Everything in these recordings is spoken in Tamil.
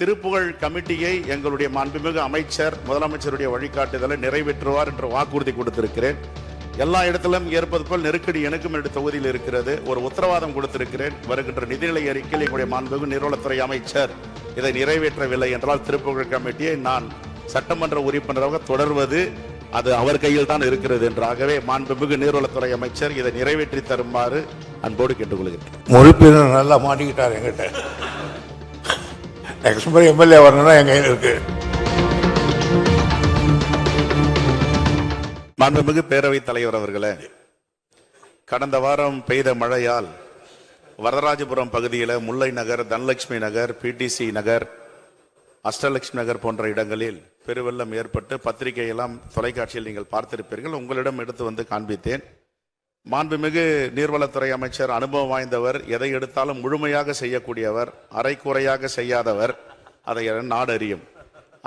திருப்புகழ் கமிட்டியை எங்களுடைய மாண்புமிகு அமைச்சர் முதலமைச்சருடைய வழிகாட்டுதலை நிறைவேற்றுவார் என்று வாக்குறுதி கொடுத்திருக்கிறேன். எல்லா இடத்திலும் ஏற்பது போல் நெருக்கடி எனக்கும் என்னுடைய தொகுதியில் இருக்கிறது. ஒரு உத்தரவாதம் கொடுத்திருக்கிறேன். வருகின்ற நிதிநிலை அறிக்கையில் எங்களுடைய மாண்புமிகு நிறுவனத்துறை அமைச்சர் இதை நிறைவேற்றவில்லை என்றால் திருப்புகழ் கமிட்டியை நான் சட்டமன்ற உறுப்பினராக தொடர்வது அது அவர் கையில் தான் இருக்கிறது என்றாகவே மாண்புமிகு நீர்வளத்துறை அமைச்சர் இதை நிறைவேற்றி தருமாறு அன்போடு கேட்டுக்கொள்கிறேன். உறுப்பினர் நல்லா மாட்டிக்கிட்டார் எங்கிட்ட நெக்ஸ்ட் முறை எம்எல்ஏ வரணும்னா என் கையில் இருக்கு. மாண்புமிகு பேரவைத் தலைவர் அவர்களே கடந்த வாரம் பெய்த மழையால் வரதராஜபுரம் பகுதியில் முல்லை நகர் தனலட்சுமி நகர் பிடிசி நகர் அஷ்டலட்சுமி நகர் போன்ற இடங்களில் பெருவெள்ளம் ஏற்பட்டு பத்திரிகையெல்லாம் தொலைக்காட்சியில் நீங்கள் பார்த்திருப்பீர்கள். உங்களிடம் எடுத்து வந்து காண்பித்தேன். மாண்புமிகு நீர்வளத்துறை அமைச்சர் அனுபவம் வாய்ந்தவர் எதை எடுத்தாலும் முழுமையாக செய்யக்கூடியவர் அரைக்குறையாக செய்யாதவர் அதை நாடு அறியும்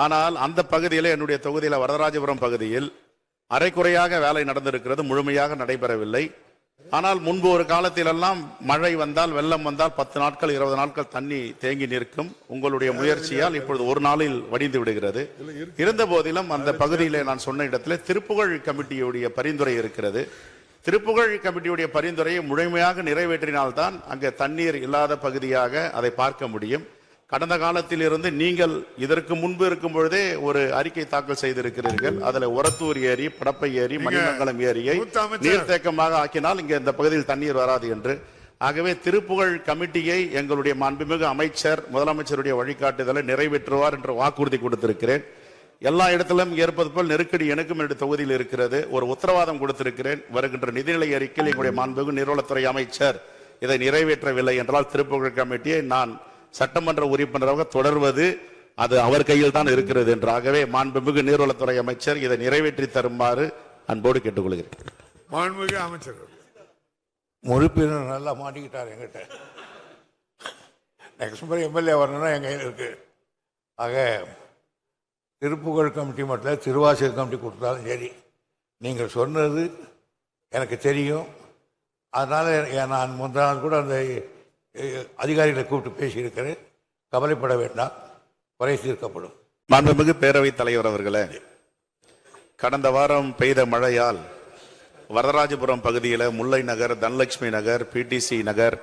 ஆனால் அந்த பகுதியில் என்னுடைய தொகுதியில் வரதராஜபுரம் பகுதியில் அரைக்குறையாக வேலை நடந்திருக்கிறது முழுமையாக நடைபெறவில்லை. ஆனால் முன்பு ஒரு காலத்திலெல்லாம் மழை வந்தால் வெள்ளம் வந்தால் பத்து நாட்கள் இருபது நாட்கள் தண்ணி தேங்கி நிற்கும். உங்களுடைய முயற்சியால் இப்பொழுது ஒரு நாளில் வடிந்து விடுகிறது. இருந்த போதிலும் அந்த பகுதியிலே நான் சொன்ன இடத்துல திருப்புகழ் கமிட்டியுடைய பரிந்துரை இருக்கிறது. திருப்புகழ் கமிட்டியுடைய பரிந்துரையை முழுமையாக நிறைவேற்றினால்தான் அங்கே தண்ணீர் இல்லாத பகுதியாக அதை பார்க்க முடியும். கடந்த காலத்தில் இருந்து நீங்கள் இதற்கு முன்பு இருக்கும் பொழுதே ஒரு அறிக்கை தாக்கல் செய்திருக்கிறீர்கள். அதுல உரத்தூர் ஏரி படப்பை ஏரி மணிமங்கலம் ஏரியை. நீர்த்தேக்கமாக ஆக்கினால் இங்கே இந்த பகுதியில் தண்ணீர் வராது என்று. ஆகவே திருப்புகழ் கமிட்டியை எங்களுடைய மாண்புமிகு அமைச்சர் முதலமைச்சருடைய வழிகாட்டுதலை நிறைவேற்றுவார் என்று வாக்குறுதி கொடுத்திருக்கிறேன். எல்லா இடத்திலும் ஏற்பது போல் நெருக்கடி எனக்கும் என்னுடைய தொகுதியில் இருக்கிறது. ஒரு உத்தரவாதம் கொடுத்திருக்கிறேன். வருகின்ற நிதிநிலை அறிக்கையில் எங்களுடைய மாண்புமிகு நீர்வளத்துறை அமைச்சர் இதை நிறைவேற்றவில்லை என்றால் திருப்புகழ் கமிட்டியை நான் சட்டமன்ற உறுப்பினராக தொடர்வது அது அவர் கையில் தான் இருக்கிறது என்றாகவே மாண்புமிகு நீர்வளத்துறை அமைச்சர் இதை நிறைவேற்றி தருமாறு அன்போடு கேட்டுக்கொள்கிறேன். மாண்புமிகு அமைச்சர் உறுப்பினர் நல்லா மாட்டிக்கிட்டார் எங்கிட்ட நெக்ஸ்ட் முறை எம்எல்ஏ வரணும்னா என் கையில் இருக்கு. ஆக திருப்புகழ் கமிட்டி மட்டும் இல்ல, கமிட்டி கொடுத்தாலும் சரி. நீங்கள் சொன்னது எனக்கு தெரியும். அதனால் நான் முந்தின நாள் கூட அந்த அதிகாரிகளை கூப்பிட்டு பேசியிருக்கிறேன். கவலைப்பட வேண்டாம். குறை தீர்க்கப்படும். மாண்புமிகு பேரவைத் தலைவர் அவர்களே கடந்த வாரம் பெய்த மழையால் வரதராஜபுரம் பகுதியில் முல்லை நகர் தனலட்சுமி நகர் பிடிசி நகர்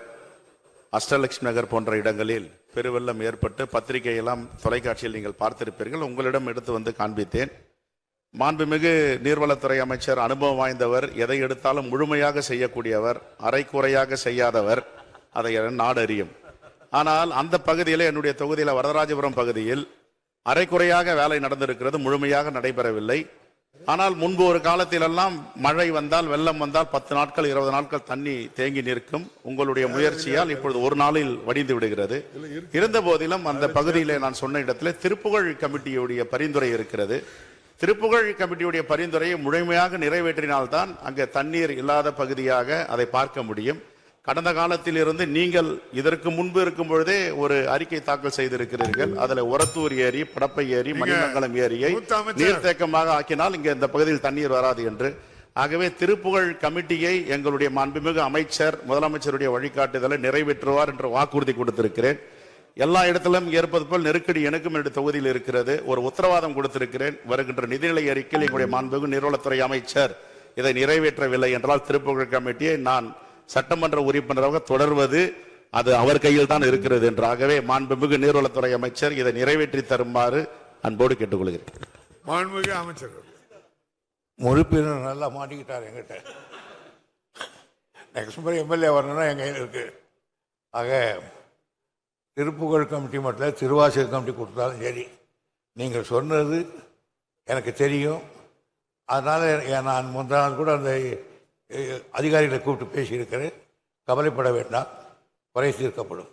அஷ்டலட்சுமி நகர் போன்ற இடங்களில் பெருவெள்ளம் ஏற்பட்டு பத்திரிகையெல்லாம் தொலைக்காட்சியில் நீங்கள் பார்த்திருப்பீர்கள். உங்களிடம் எடுத்து வந்து காண்பித்தேன். மாண்புமிகு நீர்வளத்துறை அமைச்சர் அனுபவம் வாய்ந்தவர் எதை எடுத்தாலும் முழுமையாக செய்யக்கூடியவர் அரைக்குறையாக செய்யாதவர் அதை நாடு அறியும் ஆனால் அந்த பகுதியில் என்னுடைய தொகுதியில் வரதராஜபுரம் பகுதியில் அரைக்குறையாக வேலை நடந்திருக்கிறது முழுமையாக நடைபெறவில்லை. ஆனால் முன்பு ஒரு காலத்திலெல்லாம் மழை வந்தால் வெள்ளம் வந்தால் பத்து நாட்கள் இருபது நாட்கள் தண்ணி தேங்கி நிற்கும். உங்களுடைய முயற்சியால் இப்பொழுது ஒரு நாளில் வடிந்து விடுகிறது. இருந்த போதிலும் அந்த பகுதியிலே நான் சொன்ன இடத்துல திருப்புகழ் கமிட்டியுடைய பரிந்துரை இருக்கிறது. திருப்புகழ் கமிட்டியுடைய பரிந்துரையை முழுமையாக நிறைவேற்றினால்தான் அங்கே தண்ணீர் இல்லாத பகுதியாக அதை பார்க்க முடியும். கடந்த காலத்தில் இருந்து நீங்கள் இதற்கு முன்பு இருக்கும் பொழுதே ஒரு அறிக்கை தாக்கல் செய்திருக்கிறீர்கள். அதுல உரத்தூர் ஏரி படப்பை ஏரி மணிமங்கலம் ஏரியை. நீர்த்தேக்கமாக ஆக்கினால் இங்கே இந்த பகுதியில் தண்ணீர் வராது என்று. ஆகவே திருப்புகழ் கமிட்டியை எங்களுடைய மாண்புமிகு அமைச்சர் முதலமைச்சருடைய வழிகாட்டுதலை நிறைவேற்றுவார் என்று வாக்குறுதி கொடுத்திருக்கிறேன். எல்லா இடத்திலும் ஏற்பது போல் நெருக்கடி எனக்கும் என்னுடைய தொகுதியில் இருக்கிறது. ஒரு உத்தரவாதம் கொடுத்திருக்கிறேன். வருகின்ற நிதிநிலை அறிக்கையில் எங்களுடைய மாண்புமிகு நீர்வளத்துறை அமைச்சர் இதை நிறைவேற்றவில்லை என்றால் திருப்புகழ் கமிட்டியை நான் சட்டமன்ற உறுப்பினராக தொடர்வது அது அவர் கையில் தான் இருக்கிறது என்றாகவே மாண்புமிகு நீர்வளத்துறை அமைச்சர் இதை நிறைவேற்றி தருமாறு அன்போடு கேட்டுக்கொள்கிறேன். மாண்புமிகு அமைச்சர் உறுப்பினர் நல்லா மாட்டிக்கிட்டார் எங்கிட்ட நெக்ஸ்ட் முறை எம்எல்ஏ வரணும்னா என் கையில் இருக்கு. ஆக திருப்புகழ் கமிட்டி மட்டும் இல்ல, திருவாசக கமிட்டி கொடுத்தாலும் சரி. நீங்கள் சொன்னது எனக்கு தெரியும். அதனால் நான் முந்தின நாள் கூட அந்த அதிகாரிகளை கூப்பிட்டு பேசியிருக்கிறேன். கவலைப்பட வேண்டாம். குறை தீர்க்கப்படும்.